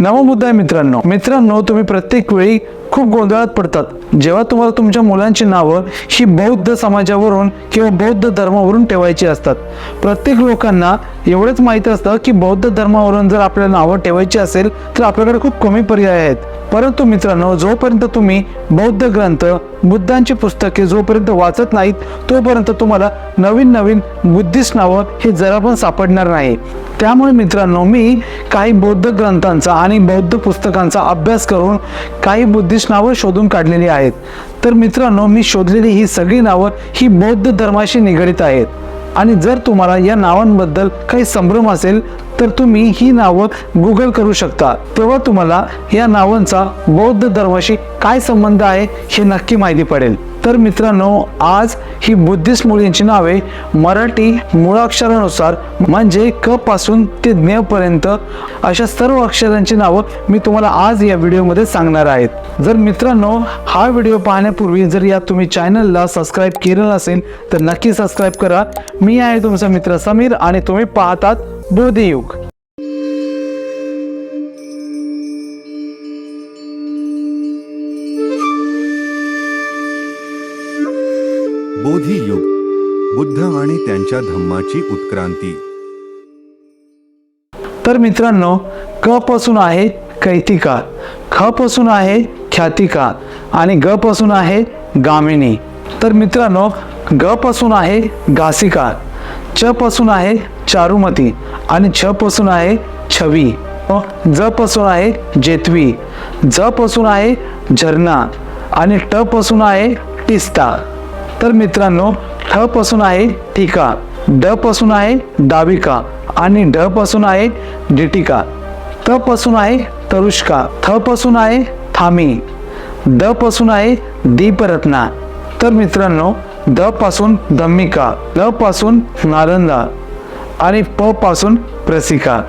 नवमुद्दा आहे मित्रांनो. मित्रांनो तुम्ही प्रत्येक वेळी खूप गोंधळात पडतात. जेव्हा तुम्हाला तुमच्या मुलांची नावं ही बौद्ध समाजावरून किंवा बौद्ध धर्मावरून ठेवायची असतात. प्रत्येक लोकांना एवढंच माहीत असतं की बौद्ध धर्मावरून जर आपल्याला नावं ठेवायची असेल तर आपल्याकडे खूप कमी पर्याय आहेत. परंतु मित्रांनो जोपर्यंत तुम्ही बौद्ध ग्रंथ बुद्धांची पुस्तके जोपर्यंत वाचत नाहीत तोपर्यंत तुम्हाला नवीन नवीन बुद्धिस्ट नावं हे जरा पण सापडणार नाही. त्यामुळे मित्रांनो मी काही बौद्ध ग्रंथांचा आणि बौद्ध पुस्तकांचा अभ्यास करून काही बुद्धिस्ट नावं शोधून काढलेली आहेत. तर मित्रांनो मी शोधलेली ही सगळी नावं ही बौद्ध धर्माशी निगडीत आहेत. आणि जर तुम्हाला या नावांबद्दल काही संभ्रम असेल तर तुम्ही ही नावं गुगल करू शकता. तेव्हा तुम्हाला या नावांचा बौद्ध धर्माशी काय संबंध आहे हे नक्की माहिती पडेल. तर मित्रांनो आज ही बुद्धिस्ट मुलींची नावे मराठी मुळाक्षरानुसार म्हणजे क पासून ते ज्ञपर्यंत अशा सर्व अक्षरांची नावं मी तुम्हाला आज या व्हिडिओमध्ये सांगणार आहेत. जर मित्रांनो हा व्हिडिओ पाहण्यापूर्वी जर या तुम्ही चॅनलला सबस्क्राईब केलं नसेल तर नक्की सबस्क्राईब करा. मी आहे तुमचा मित्र समीर आणि तुम्ही पाहतात बोधयुग. बोधी युग बुद्ध आणि त्यांच्या धम्माची उत्क्रांती. तर मित्रांनो क पासून आहे कैतिका ख पासून आहे ख्यातिका आणि ग पासून आहे गामिनी. तर मित्रांनो ग पासून आहे घासिका च पासून आहे चारुमती आणि छ पासून आहे छवी. ज पासून आहे जेतवी ज पासून आहे झरना आणि ट पासून आहे टिस्ता तर मित्रांनो ठ पासून आहे ठिका ड पासून आहे डाबिका आणि ढ पासून आहे डिटिका. त पासून आहे तरुष्का. थ पासून आहे थामी. द पासून आहे दीपरत्ना. तर मित्रांनो द पासून धम्मिका ल पासून नालंदा आणि प पासून प्रसिका.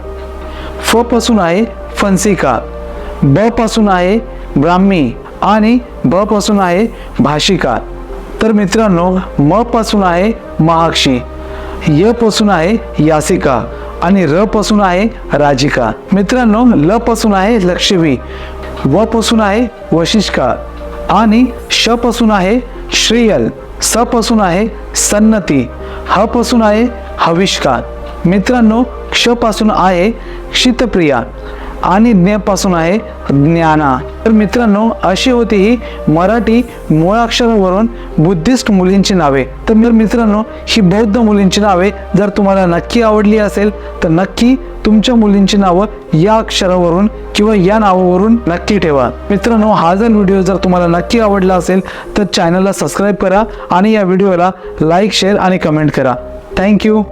फ पासून आहे फन्सिका ब पासून आहे ब्राह्मी आणि ब पासून आहे भाषिका. तर मित्रांनो म पासून आहे महाक्षी य पासून आहे यासिका आणि र पासून आहे राजिका. मित्रांनो ल पासून आहे लक्ष्मी व पासून आहे वशिष्का आणि श पासून आहे श्रीयल स पासून आहे सन्नती ह पासून आहे हविष्का. मित्रांनो क्षपासून आहे क्षितप्रिया आणि ज्ञापासून आहे ज्ञाना. तर मित्रांनो अशी होती ही मराठी मुळाक्षरावरून बुद्धिस्ट मुलींची नावे. तर मित्रांनो ही बौद्ध मुलींची नावे जर तुम्हाला नक्की आवडली असेल तर नक्की तुमच्या मुलींची नावं या अक्षरावरून किंवा या नावावरून नक्की ठेवा. मित्रांनो हा जर व्हिडिओ जर तुम्हाला नक्की आवडला असेल तर चॅनलला सबस्क्राईब करा आणि या व्हिडिओला लाईक शेअर आणि कमेंट करा. Thank you.